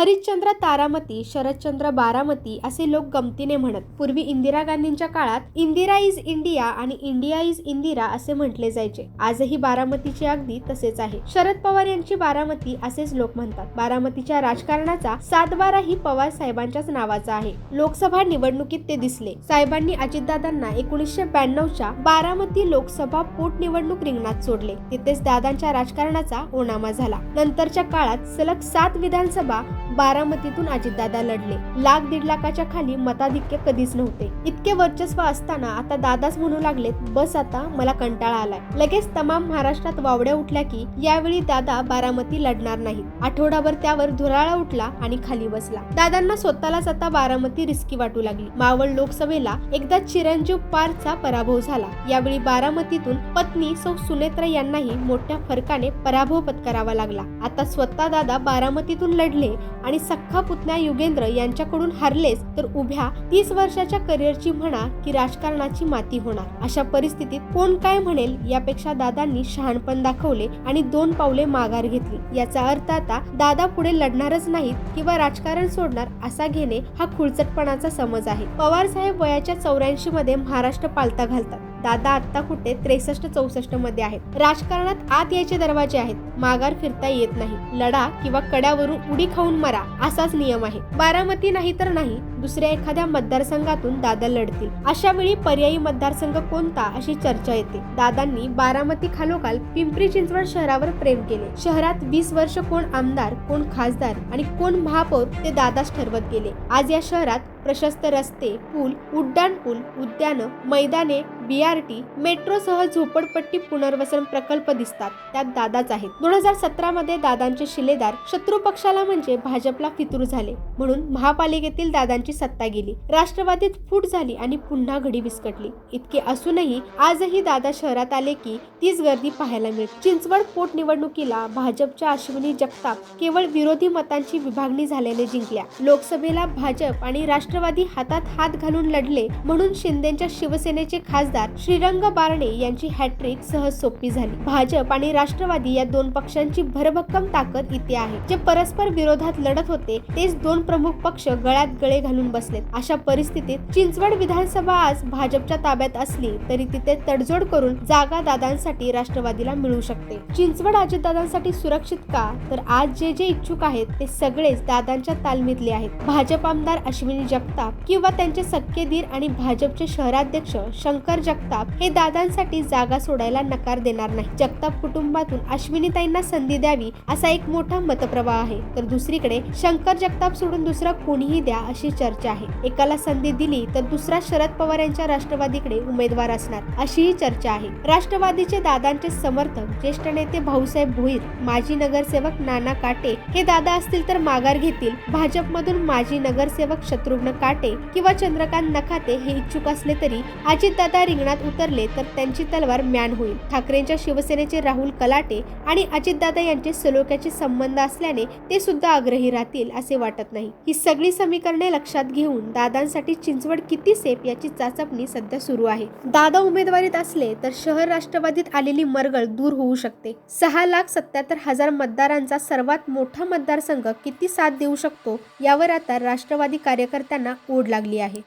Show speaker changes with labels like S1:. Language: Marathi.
S1: हरिश्चंद्र तारामती शरदचंद्र बारामती असे लोक गमतीने म्हणत पूर्वी इंदिरा गांधींच्या काळात इंदिरा इज इंडिया आणि इंडिया इज इंदिरा असे म्हटले जायचे. आजही बारामतीचे अगदी तसेच आहे. शरद पवार यांची बारामती असेच लोक म्हणतात. बारामतीच्या राजकारणाचा सातबारा ही पवार साहेबांच्याच नावाचा आहे. लोकसभा निवडणुकीत ते दिसले. साहेबांनी अजितदादांना एकोणीसशे ब्याण्णवच्या बारामती लोकसभा पोटनिवडणूक रिंगणात सोडले. तिथेच दादांच्या राजकारणाचा ओनामा झाला. नंतरच्या काळात सलग सात विधानसभा बारामतीतून अजितदादा लढले. लाख दीड लाखाच्या खाली मताधिक्य कधीच नव्हते. इतके वर्चस्व असताना आता दादाच म्हणू लागलेत बस आता मला कंटाळा आलाय. लगेच तमाम महाराष्ट्रात वावड्या उठल्या की यावेळी दादा बारामती लढणार नाहीत. आठवडाभर त्यावर धुराळा उठला आणि खाली बसला. दादांना स्वतःलाच आता बारामती रिस्की वाटू लागली. मावळ लोकसभेला एकदा चिरंजीव पारचा पराभव झाला. यावेळी बारामतीतून पत्नी सौ सुनेत्रा यांनाही मोठ्या फरकाने पराभव पत्करावा लागला. आता स्वतः दादा बारामतीतून लढले आणि सख्खा पुतण्या युगेंद्र यांच्याकडून हरलेच तर उभ्या तीस वर्षाच्या करिअरची म्हणा की राजकारणाची माती होणार. अशा परिस्थितीत कोण काय म्हणेल यापेक्षा दादांनी शहाणपण दाखवले आणि दोन पावले माघार घेतली. याचा अर्थ आता दादा पुढे लढणारच नाहीत किंवा राजकारण सोडणार असा घेणे हा खुळचटपणाचा समज आहे. पवार साहेब वयाच्या चौऱ्याऐंशी मध्ये महाराष्ट्र पालता घालतात. दादा आत्ता कुठे? त्रेसष्ट चौसष्टमध्ये आहेत. राजकारणात आत यायचे दरवाजे आहेत. माघार फिरता येत नाही. लढा किंवा कड्यावरून उडी खाऊन मरा असाच नियम आहे. बारामती नाही तर नाही दुसऱ्या एखाद्या मतदारसंघातून दादा लढतील. अशा वेळी पर्यायी मतदारसंघ कोणता अशी चर्चा येते? दादांनी बारामती खालोखाल पिंपरी चिंचवड शहरावर प्रेम केले. शहरात वीस वर्ष कोण आमदार कोण खासदार आणि कोण महापौर ते दादाच ठरवत गेले. आज या शहरात प्रशस्त रस्ते पूल उड्डाणपूल उद्यानं मैदाने बीआरटी मेट्रो सह झोपडपट्टी पुनर्वसन प्रकल्प दिसतात. त्यात दादाच आहेत. दोन हजार सतरा मध्ये दादांचे शिलेदार शत्रू पक्षाला म्हणजे भाजपला फितूर झाले. म्हणून महापालिकेतील दादांची सत्ता गेली. राष्ट्रवादीत फूट झाली आणि पुन्हा घडी विस्कटली. इतके असूनही आजही दादा शहरात आले की तीच गर्दी पाहायला मिळते. चिंचवड पोटनिवडणुकीला भाजपच्या अश्विनी जगताप केवळ विरोधी मतांची विभागणी झाल्याने जिंकल्या. लोकसभेला भाजप आणि राष्ट्रवादी हातात हात घालून लढले म्हणून शिंदेच्या शिवसेनेचे खासदार श्रीरंग बारणे यांची हॅट्रिक सहज सोपी झाली. भाजप आणि राष्ट्रवादी या दोन पक्षांची भरभक्कम ताकद इथे आहे. जे परस्पर विरोधात लढत होते तेच दोन प्रमुख पक्ष गळ्यात गळे घालून बसलेत. अशा परिस्थितीत चिंचवड विधानसभा आज भाजपच्या ताब्यात असली तरी तिथे तडजोड करून जागा दादांसाठी राष्ट्रवादीला मिळू शकते. चिंचवड अजितदादांसाठी सुरक्षित का? तर आज जे जे इच्छुक आहेत ते सगळेच दादांच्या तालमीतले आहेत. भाजप आमदार अश्विनी जगताप किंवा त्यांचे सख्खे आणि भाजपचे शहराध्यक्ष शंकर जगताप हे दादांसाठी जागा सोडायला नकार देणार नाही जगताप कुटुंबातून अश्विनीताईंना संधी द्यावी असा एक मोठा मतप्रवाह आहे. तर दुसरीकडे शंकर जगताप सोडून दुसरा कोणीही द्या अशी चर्चा आहे. एकाला संधी दिली तर दुसरा शरद पवार यांच्या राष्ट्रवादीकडे उमेदवार असणार अशीही चर्चा आहे. राष्ट्रवादीचे दादांचे समर्थक ज्येष्ठ नेते भाऊसाहेब भोईर माजी नगरसेवक नाना काटे हे दादा असतील तर माघार घेतील. भाजपमधून माजी नगरसेवक शत्रुघ्न काटे किंवा चंद्रकांत नखाते हे इच्छुक असले तरी अजितदादा रिंगणात उतरले तर त्यांची तलवार म्यान होईल. ठाकरेंच्या शिवसेनेचे राहुल कलाटे आणि अजितदादा यांचे सलोख्याचे संबंध असल्याने ते सुद्धा आग्रही राहतील असे वाटत नाही. ही सगळी समीकरणे लक्षात लक्षात घेऊन दादांसाठी चिंचवड किती सेफ याची चाचपणी सध्या सुरू आहे. दादा उमेदवारीत असले तर शहर राष्ट्रवादीत आलेली मरगळ दूर होऊ शकते. सहा लाख सत्याहत्तर हजार मतदारांचा सर्वात मोठा मतदारसंघ किती साथ देऊ शकतो यावर आता राष्ट्रवादी कार्यकर्त्यांना ओढ लागली आहे.